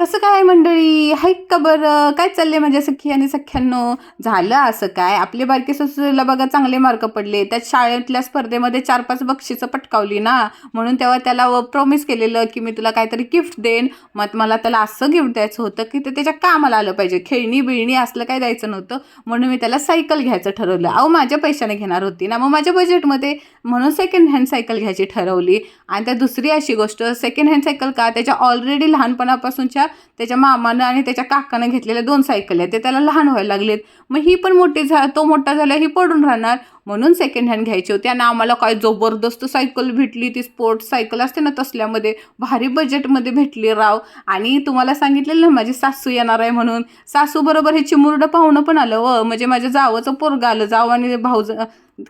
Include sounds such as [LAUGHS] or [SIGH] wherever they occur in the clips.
कसं काय मंडळी? हाय का बरं? काय चाललंय माझ्या सखी आणि सख्यांनो? झालं असं काय? आपले बारके ससूला बघा चांगले मार्क पडले. त्यात शाळेतल्या स्पर्धेमध्ये चार पाच बक्षिसं पटकावली ना? म्हणून तेव्हा त्याला प्रॉमिस केलेलं की मी तुला काहीतरी गिफ्ट देईन. मग मला त्याला असं गिफ्ट द्यायचं होतं की ते त्याच्या कामाला आलं पाहिजे. खेळणी बिळणी असलं काय द्यायचं नव्हतं. म्हणून मी त्याला सायकल घ्यायचं ठरवलं. अहो माझ्या पैशाने घेणार होती ना? मग माझ्या बजेटमध्ये म्हणून सेकंड हँड सायकल घ्यायची ठरवली. आणि त्या दुसरी अशी गोष्ट सेकंड हँड सायकल का? त्याच्या ऑलरेडी लहानपणापासूनच्या त्याच्या मामानं आणि त्याच्या काकानं घेतलेल्या दोन सायकल आहेत. ते त्याला लहान व्हायला लागलेत. मग ही पण मोठी झा तो मोठा झाला ही पडून राहणार. म्हणून सेकंड हँड घ्यायची होती. आणि आम्हाला काय जबरदस्त सायकल भेटली ती स्पोर्ट्स सायकल असते ना तसल्यामध्ये. भारी बजेटमध्ये भेटली राव. आणि तुम्हाला सांगितलेलं ना माझी सासू येणार आहे म्हणून. सासूबरोबर हे चिमुरडं पाहुणं पण आलं व. म्हणजे माझ्या जावचं पोरगं आलं. जाव आणि भाऊ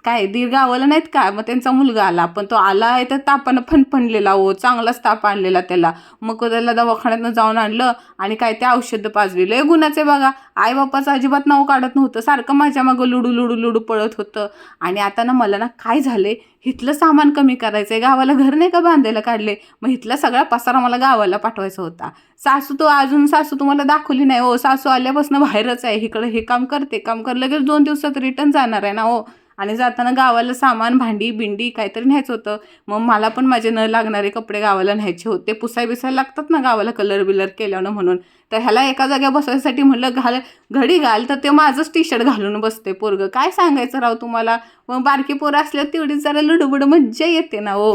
काय दीर्घ आवलं नाहीत का? मग त्यांचा मुलगा आला. पण तो आला आहे तर तापानं फणफणलेला हो चांगलाच ताप आणलेला त्याला. मग त्याला दवाखान्यातनं जाऊन आणलं आणि काय ते औषधं पाजली. हे गुणाचे बघा. आई बाप्पाचं अजिबात नाव काढत नव्हतं. सारखं माझ्या मागं लुडू लुडू लुडू पळत होतं. आणि आता ना मला ना काय झाले इथलं सामान कमी करायचं आहे गावाला घर नाही का बांधायला काढले? मग इथला सगळा पसारा मला गावाला पाठवायचा होता. सासू तो अजून सासू तुम्हाला दाखवली नाही. हो सासू आल्यापासून बाहेरच आहे. इकडं हे काम करते काम कर. लगेच दोन दिवसात रिटर्न जाणार आहे ना हो. आणि जाताना गावाला सामान भांडी बिंडी काहीतरी न्यायचं होतं. मग मला पण माझे न लागणारे कपडे गावाला न्यायचे होते. पुसाय बिसायला लागतात ना गावाला कलर बिलर केल्यानं म्हणून. तर ह्याला एका जाग्या बसवायसाठी म्हणलं घाल घडी घाल. तर ते माझंच टी शर्ट घालून बसते पोरगं. काय सांगायचं राव तुम्हाला? मग बारकी पोरं असल्यावर तेवढीच जरा लुडबुड मज्जा येते ना हो.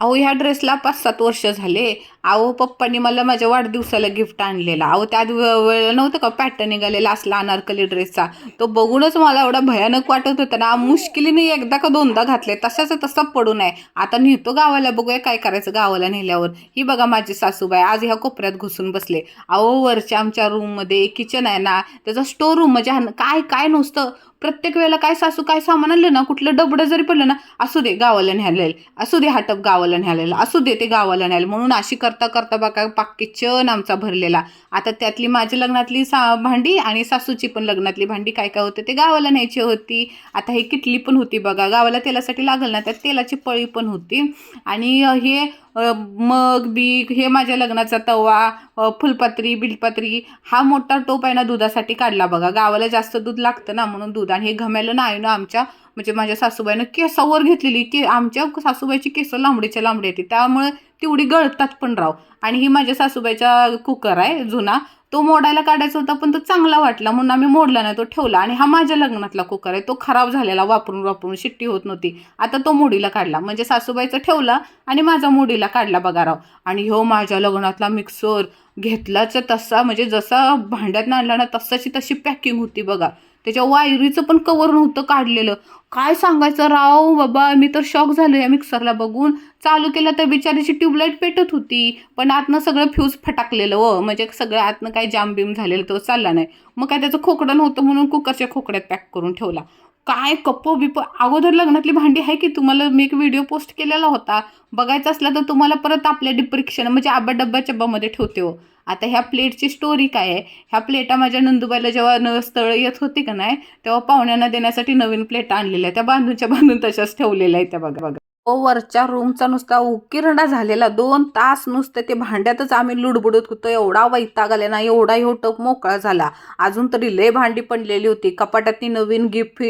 अहो ह्या ड्रेसला पाच सात वर्ष झाले. अहो पप्पांनी मला माझ्या वाढदिवसाला गिफ्ट आणलेला. अहो त्या दिव- वेळेला नव्हतं का पॅटर्न निघालेला असला अनारकली ड्रेसचा तो बघूनच मला एवढा भयानक वाटत होता ना. मुश्किलीने एकदा का दोनदा घातले. तसाच तसा पडू नये. आता नेतो गावाला बघूया काय करायचं गावाला नेल्यावर. ही बघा माझी सासूबाई आज ह्या कोपऱ्यात घुसून बसले. अहो वरच्या आमच्या रूममध्ये किचन आहे ना. त्याचा स्टोर रूम म्हणजे काय काय नुसतं? प्रत्येक वेळेला काय सासू काय सामान आणलं ना? कुठलं डबडं जरी पडलं ना असू दे गावाला न्यायला असू दे हा टप गावाला न्यायला असू दे ते गावाला न्यायला म्हणून अशी करता करता बघा पाक्की चन आमचा भरलेला. आता त्यातली माझ्या लग्नातली सा भांडी आणि सासूची पण लग्नातली भांडी काय काय होते ते गावाला न्यायची होती. आता हे किटली पण होती बघा गावाला तेलासाठी लागल ना त्यात तेलाची पळी पण होती. आणि हे मग बीक हे माझ्या लग्नाचा तवा फुलपात्री बिलपात्री हा मोठा टोप आहे ना दुधासाठी काढला बघा. गावाला जास्त दूध लागतं ना म्हणून दूध. आणि हे घमेलं नाही ना आमच्या म्हणजे माझ्या सासूबाईनं केसावर घेतलेली. की आमच्या सासूबाईची केस लांबडीच्या लांबडी येते. त्यामुळे तेवढी गळतात पण राव. आणि ही माझ्या सासूबाईचा कुकर आहे जुना. तो मोडायला काढायचा होता पण तो चांगला वाटला म्हणून आम्ही मोडला नाही तो ठेवला. आणि हा माझ्या लग्नातला कुकर आहे. तो खराब झालेला वापरून वापरून शिट्टी होत नव्हती. आता तो मोडीला काढला. म्हणजे सासूबाईचा ठेवला आणि माझा मोडीला काढला बघा राव. आणि हो माझ्या लग्नातला मिक्सर घेतलाच तसा म्हणजे जसा भांड्यात आणला ना तसाची तशी पॅकिंग होती बघा. त्याच्या वायरीचं पण कवर नव्हतं काढलेलं. काय सांगायचं राव? बाबा मी तर शॉक झालो या मिक्सरला बघून. चालू केला तर बिचारीची ट्यूबलाईट पेटत होती. पण आतनं सगळं फ्यूज फटाकलेलं व म्हणजे सगळं आतनं काय जामबिम झालेलं तो चालला नाही. मग काय त्याचं खोकडं नव्हतं म्हणून कुकरच्या खोकड्यात पॅक करून ठेवला. काय कप्पो बिप? अगोदर लग्नातली भांडी आहे की तुम्हाला मी एक व्हिडिओ पोस्ट केलेला होता. बघायचा असला तर तुम्हाला परत आपल्या डिप्रिक्शन म्हणजे आबा डब्बा चब्बामध्ये ठेवते हो. आता ह्या प्लेटची स्टोरी काय आहे? ह्या प्लेटा माझ्या नंदुबाईला जेव्हा न स्थळ येत होती का नाही तेव्हा पाहुण्यांना देण्यासाठी नवीन प्लेटा आणलेल्या त्या बांधूनच्या बांधून तशाच ठेवलेल्या आहेत त्या बघा बघा. वरच्या रूमचा नुसता उकिरणा झालेला दोन तास नुसते ते भांड्यातच आम्ही लुडबुडत होतो. एवढा वैताग आला ना एवढा ह्यो टप मोकळा झाला. अजून तरी लय भांडी पडलेली होती. कपाटातली नवीन गिफ्ट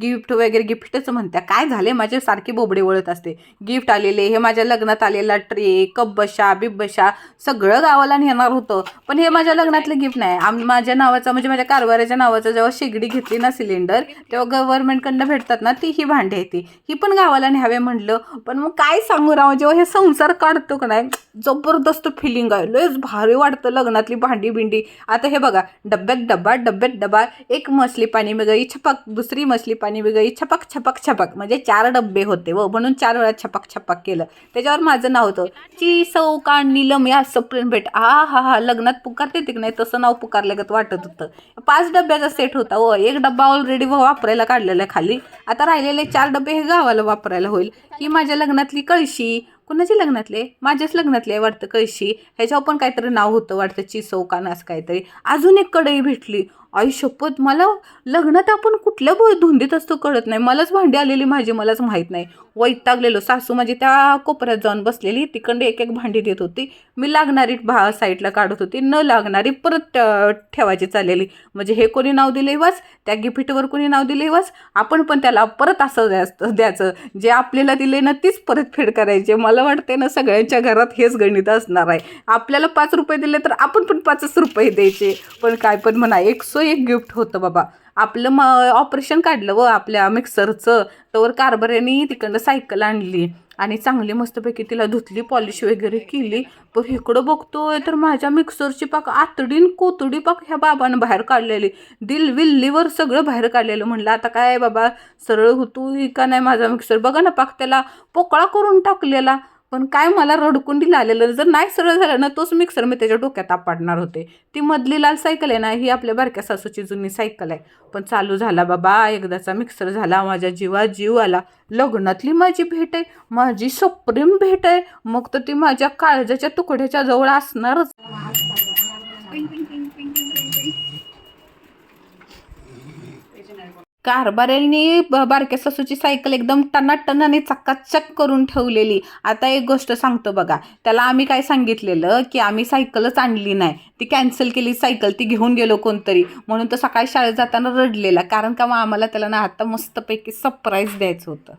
गिफ्ट वगैरे गिफ्टच म्हणत्या. काय झाले माझे सारखी बोबडे वळत असते. गिफ्ट आलेले हे माझ्या लग्नात आलेला ट्रे कब्बशा बिब्बशा सगळं गावाला नेणार होतं. पण हे माझ्या लग्नातलं गिफ्ट नाही. आम माझ्या नावाचं म्हणजे माझ्या कारभाराच्या नावाचं जेव्हा शेगडी घेतली ना सिलेंडर तेव्हा गव्हर्नमेंटकडनं भेटतात ना ती ही भांडी आहे ती. ही पण गावाला न्यावे पण मग काय सांगू राव जेव्हा हे संसार काढतो का नाही जबरदस्त फिलिंग आहे. लयच भारी वाटतं लग्नातली भांडी बिंडी. आता हे बघा डब्यात डबा डब्यात डबा एक मछली पाणी वेगळी छपक दुसरी मछली पाणी वेगळी छपक छपक छपक. म्हणजे चार डब्बे होते व म्हणून चार वेळा छपक छपक केलं. त्याच्यावर माझं नाव होतं ची सौ का नीलम या सप्रेम भेट. आ हा हा लग्नात पुकारते की नाही? तसं नाव पुकारल्यागत वाटत होतं. पाच डब्याचा सेट होता व एक डब्बा ऑलरेडी वापरायला काढलेला आहे खाली. आता राहिलेले चार डबे हे गावाला वापरायला होईल. ही माझ्या लग्नातली कळशी. कुणाच्या लग्नातले? माझ्याच लग्नातले आहे वाटतं कळशी. ह्याच्यावर पण काहीतरी नाव होतं वाटतं चिसौकान असं काहीतरी. अजून एक कढई भेटली. आई शपथ मला लग्नात आपण कुठल्या धुंदीत असतो कळत नाही. मलाच भांडी आलेली माझी मलाच माहीत नाही. वैतागलेलो. सासू म्हणजे त्या कोपऱ्यात जाऊन बसलेली. तिकडे एक एक भांडी देत होती. मी लागणारी भा साईडला काढत होती. न लागणारी परत ठेवायची चाललेली. म्हणजे हे कोणी नाव दिले वाच? त्या गिफ्टवर कोणी नाव दिले वाच? आपण पण त्याला परत असं द्यायचं द्यायचं. जे आपल्याला दिले ना तीच परत फेड करायचे. मला वाटते ना सगळ्यांच्या घरात हेच गणित असणार आहे. आपल्याला पाच रुपये दिले तर आपण पण पाचच रुपये द्यायचे. पण काय पण म्हणा एक सो एक गिफ्ट होतं बाबा. आपलं म ऑपरेशन काढलं व आपल्या मिक्सरचं तर कारभाऱ्याने तिकडनं सायकल आणली आणि चांगली मस्तपैकी तिला धुतली पॉलिश वगैरे केली. पण इकडं बघतोय तर माझ्या मिक्सरची पाक आतडीन कोतडी पाक ह्या बाबानं बाहेर काढलेली. दिल विल्लीवर सगळं बाहेर काढलेलं. म्हणलं आता काय बाबा सरळ होतो का नाही माझा मिक्सर बघा ना पाक त्याला पोकळा करून टाकलेला. पण काय मला रडकुंडीला आलेलं जर नाही सरळ झालं ना तोच मिक्सर मी त्याच्या डोक्यात आपडणार होते. ती मधली लाल सायकल आहे ना ही आपल्या बारक्या सासूची जुनी सायकल आहे. पण चालू झाला बाबा एकदाचा मिक्सर झाला माझ्या जीवात जीव आला. लग्नातली माझी भेट आहे माझी सुप्रीम भेट आहे. मग तर ती माझ्या काळजाच्या तुकड्याच्या जवळ असणारच. कारभाऱ्यांनी ब- बारक्या सासूची सायकल एकदम टनाटन आणि चकाचक करून ठेवलेली. आता एक गोष्ट सांगतो बघा. त्याला आम्ही काय सांगितलेलं की आम्ही सायकलच आणली नाही. ती कॅन्सल केली सायकल ती घेऊन गेलो कोणतरी. म्हणून तर सकाळी शाळेत जाताना रडलेला. कारण का मग आम्हाला त्याला ना आता मस्तपैकी सरप्राईज द्यायचं होतं.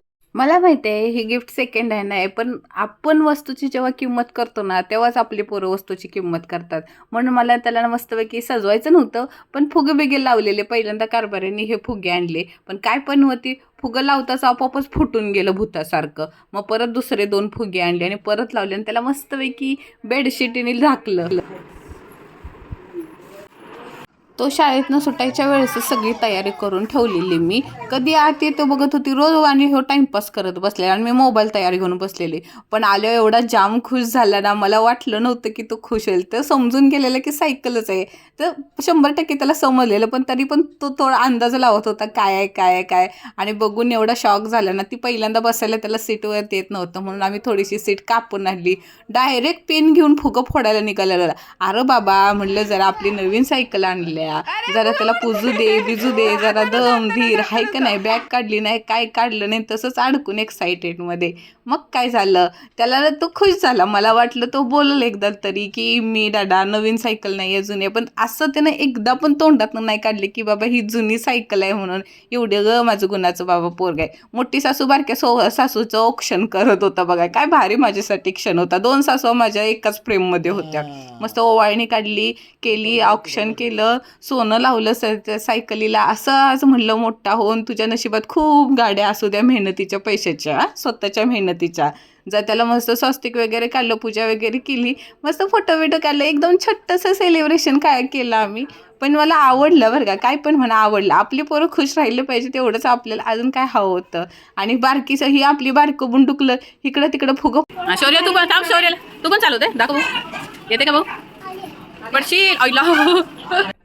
[LAUGHS] [LAUGHS] [LAUGHS] मला माहिती आहे ही गिफ्ट सेकंड हँड आहे पण आपण वस्तूची जेव्हा किंमत करतो ना तेव्हाच आपली पोरं वस्तूची किंमत करतात. म्हणून मला त्याला मस्तपैकी सजवायचं नव्हतं पण फुगे बिगे लावलेले. पहिल्यांदा कारभाऱ्यांनी हे फुगे आणले. पण काय पण होती फुगं लावताच आपोआपच फुटून गेलं भूतासारखं. मग परत दुसरे दोन फुगे आणले आणि परत लावले आणि त्याला मस्तपैकी बेडशीटीने झाकलं. तो शाळेतनं सुटायच्या वेळेस सगळी तयारी करून ठेवलेली मी. कधी आत येतो बघत होती रोज आणि हो टाईमपास करत बसले आणि मी मोबाईल तयारी घेऊन बसलेली. पण आल्यावर एवढा जाम खुश झाला ना मला वाटलं नव्हतं की तो खुश होईल. तर समजून गेलेलं की सायकलच आहे. तर शंभर टक्के त्याला समजलेलं पण तरी पण तो थोडा अंदाज लावत होता काय आहे काय आहे काय आणि बघून एवढा शॉक झाला ना ती पहिल्यांदा बसायला त्याला सीटवर येत नव्हतं. म्हणून आम्ही थोडीशी सीट कापून आणली. डायरेक्ट पेन घेऊन फुगं फोडायला निघालेला. अरे बाबा म्हणलं जरा आपली नवीन सायकल आणल्या जरा त्याला पुजू दे बिजू दे जरा दम धीर. हाय का नाही? बॅग काढली नाही काय काढलं नाही? तसंच अडकून एक्साइटेडमध्ये मग काय झालं? त्याला तो खुश झाला. मला वाटलं तो बोलल एकदा तरी की मी दादा नवीन सायकल नाही आहे जुनी आहे. पण असं त्यानं एकदा पण तोंडातनं नाही काढले की बाबा ही जुनी सायकल आहे म्हणून एवढं ग माझं गुणाचं बाबा पोरग आहे. मोठी सासू बारक्या सो सासूचं औक्षण करत होता बघा. काय भारी माझ्यासाठी क्षण होता. दोन सासू माझ्या एकाच फ्रेममध्ये होत्या. मस्त ओवाळणी काढली केली औक्षण केलं. सोनं लावलं त्या सायकलीला असं आज म्हणलं मोठा होऊन तुझ्या नशिबात खूप गाड्या असू द्या मेहनतीच्या पैशाच्या स्वतःच्या मेहनतीच्या. जर त्याला मस्त स्वस्तिक वगैरे काढलं पूजा वगैरे केली मस्त फोटो बिटो काढलं एकदम छोटंसं सेलिब्रेशन काय केलं आम्ही. पण मला आवडलं बरं का काय पण म्हणा आवडलं. आपली पोरं खुश राहिले पाहिजे तेवढंच आपल्याला अजून काय हवं होतं. आणि बारकीचं ही आपली बारकं बुंडुकलं इकडं तिकडं फुगं. शौर्य तू पण थांब शौर्य तू पण चालवते दाखव. येते का भाऊ? पडशील?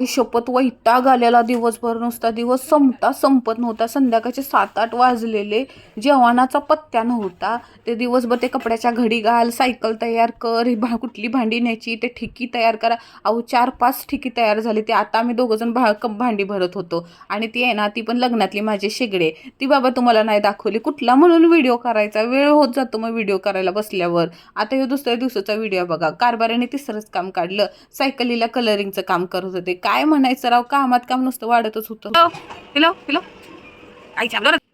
शपथ वैताग आलेला दिवसभर नुसता दिवस संपता संपत नव्हता. संध्याकाळचे सात आठ वाजलेले. जेवणाचा पत्त्या नव्हता. ते दिवसभर ते कपड्याच्या घडी घाल सायकल तयार कर भा कुठली भांडी न्यायची ते ठिकी तयार करा. अहो चार पाच ठिकी तयार झाली. ते आता आम्ही दोघंजण भा कप भांडी भरत होतो. आणि ती आहे ना ती पण लग्नातली माझे शेगडे. ती बाबा तुम्हाला नाही दाखवली. कुठला म्हणून व्हिडिओ करायचा? वेळ होत जातो मग व्हिडिओ करायला बसल्यावर. आता हे दुसऱ्या दिवसाचा व्हिडिओ बघा. कारभाराने तिसरंच काम काढलं. सायकलीला कलरिंगचं काम करत होते काय म्हणायचं राव? कामात काम नुसतं वाढतच होतं. हॅलो हॅलो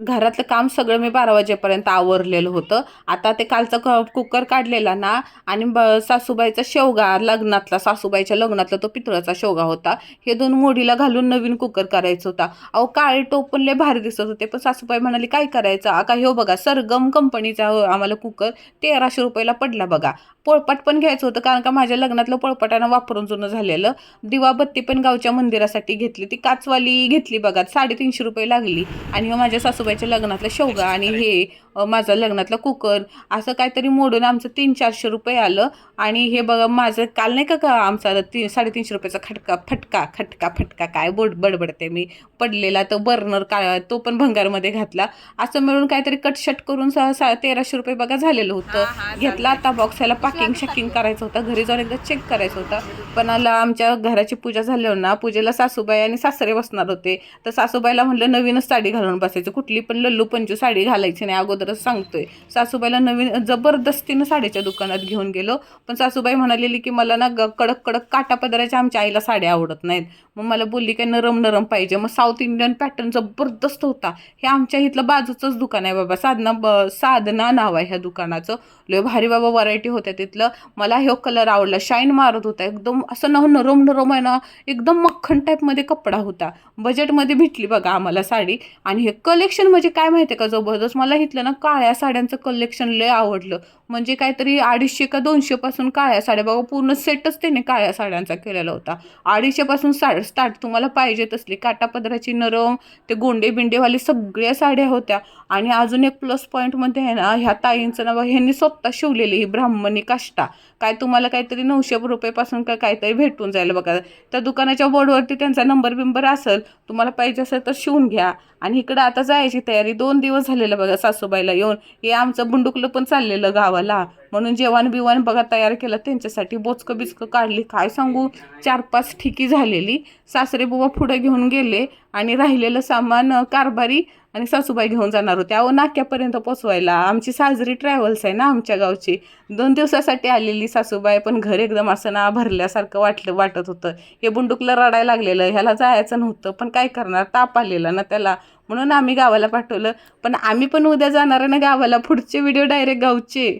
घरातलं काम सगळं मी बारा वाजेपर्यंत आवरलेलं होतं. आता ते कालचा क कुकर काढलेला ना आणि ब सासूबाईचा शेवगा लग्नातला सासूबाईच्या लग्नातला तो पितळाचा शेवगा होता. हे दोन मोडीला घालून नवीन कुकर करायचं होता. अहो काळे टोप लय भारी दिसत होते पण सासूबाई म्हणाली काय करायचं? का हे हो बघा सरगम कंपनीचा आम्हाला कुकर तेराशे रुपयाला पडला बघा. पोळपाट पण घ्यायचं होतं कारण का माझ्या लग्नातलं पोळपाटानं वापरून जुनं झालेलं. दिवाबत्ती पण गावच्या मंदिरासाठी घेतली ती काचवाली घेतली बघा साडेतीनशे रुपये लागली. आणि मग माझ्या सासूबाई सासूबाईच्या लग्नातला शेवगा आणि हे माझं लग्नातला कुकर असं काहीतरी मोडून आमचं तीन चारशे रुपये आलं. आणि हे बघा माझं काल नाही का आमचा ती साडेतीनशे रुपयाचा खटका फटका खटका फटका काय बोड बडबडते मी. पडलेला तो बर्नर का तो पण भंगारमध्ये घातला. असं मिळून काहीतरी कटशट करून सा सा- तेराशे रुपये बघा झालेलं होतं. घेतला आता बॉक्स ह्याला पॅकिंग शॅकिंग करायचं होतं. घरी जाऊन एकदा चेक करायचं होतं. पण आला आमच्या घराची पूजा झाल्यावर ना पूजेला सासूबाई आणि सासरे बसणार होते. तर सासूबाईला म्हणलं नवीनच साडी घालून बसायचं. कुठली पण लल्लू पंचू साडी घालायची नाही अगोदरच सांगतोय. सासूबाईला नवीन जबरदस्तीनं साडीच्या दुकानात घेऊन गेलो. पण सासूबाई म्हणालेली की मला ना ग- कडक कडक काटा पदराच्या आमच्या आईला साड्या आवडत नाहीत. मग मला बोलली काय नरम नरम पाहिजे. मग साऊथ इंडियन पॅटर्न जबरदस्त होता. हे आमच्या इथलं बाजूचंच दुकान आहे बाबा. साधना ब साधना नाव आहे ह्या दुकानाचं. लय भारी बाबा व्हरायटी होत्या तिथलं. मला हे कलर आवडला. शाईन मारत होता. एकदम असं ना नरम नरम आहे ना एकदम मक्खन टाईपमध्ये कपडा होता. बजेटमध्ये भेटली बघा आम्हाला साडी. आणि हे कलेक्शन म्हणजे काय माहिती का जबरदस्त? मला इथलं ना काळ्या साड्यांचं कलेक्शन लय आवडलं. म्हणजे काहीतरी अडीचशे का दोनशेपासून काळ्या साड्या. बघा पूर्ण सेटच त्याने काळ्या साड्यांचा केलेला होता. अडीचशेपासून साड स्टार्ट तुम्हाला पाहिजे तसली. काटापदराची नरम ते गोंडे बिंडेवाले सगळ्या साड्या होत्या. आणि अजून एक प्लस पॉईंटमध्ये आहे ना ह्या ताईंचं नाव ह्यांनी स्वतः शिवलेली ही ब्राह्मणी काष्टा. काय तुम्हाला काहीतरी नऊशे रुपयेपासून काय काहीतरी भेटून जाईल बघा. त्या दुकानाच्या बोर्डवरती त्यांचा नंबर बिंबर असेल. तुम्हाला पाहिजे असेल तर शिवून घ्या. आणि इकडं आता जायची तयारी दोन दिवस झालेलं बघा सासूबाईला येऊन. हे आमचं बुंडुकलं पण चाललेलं गावाला. म्हणून जेवण बिवण बघा तयार केलं त्यांच्यासाठी बोचकं बिचकं काढली. काय सांगू? चार पाच ठिकी झालेली. सासरे बुवा पुढं घेऊन गेले आणि राहिलेलं सामान कारभारी आणि सासूबाई घेऊन जाणार होत्या अहो नाक्यापर्यंत पोचवायला. आमची साजरी ट्रॅव्हल्स आहे ना आमच्या गावची. दोन दिवसासाठी आलेली सासूबाई पण घर एकदम असं ना भरल्यासारखं वाटलं वाटत होतं. हे बुंडुकला रडायला लागलेलं. ह्याला जायचं नव्हतं. पण काय करणार? ताप आलेला ना त्याला. म्हणून आम्ही गावाला पाठवलं. पण आम्ही पण उद्या जाणार ना गावाला. पुढचे व्हिडिओ डायरेक्ट गावचे.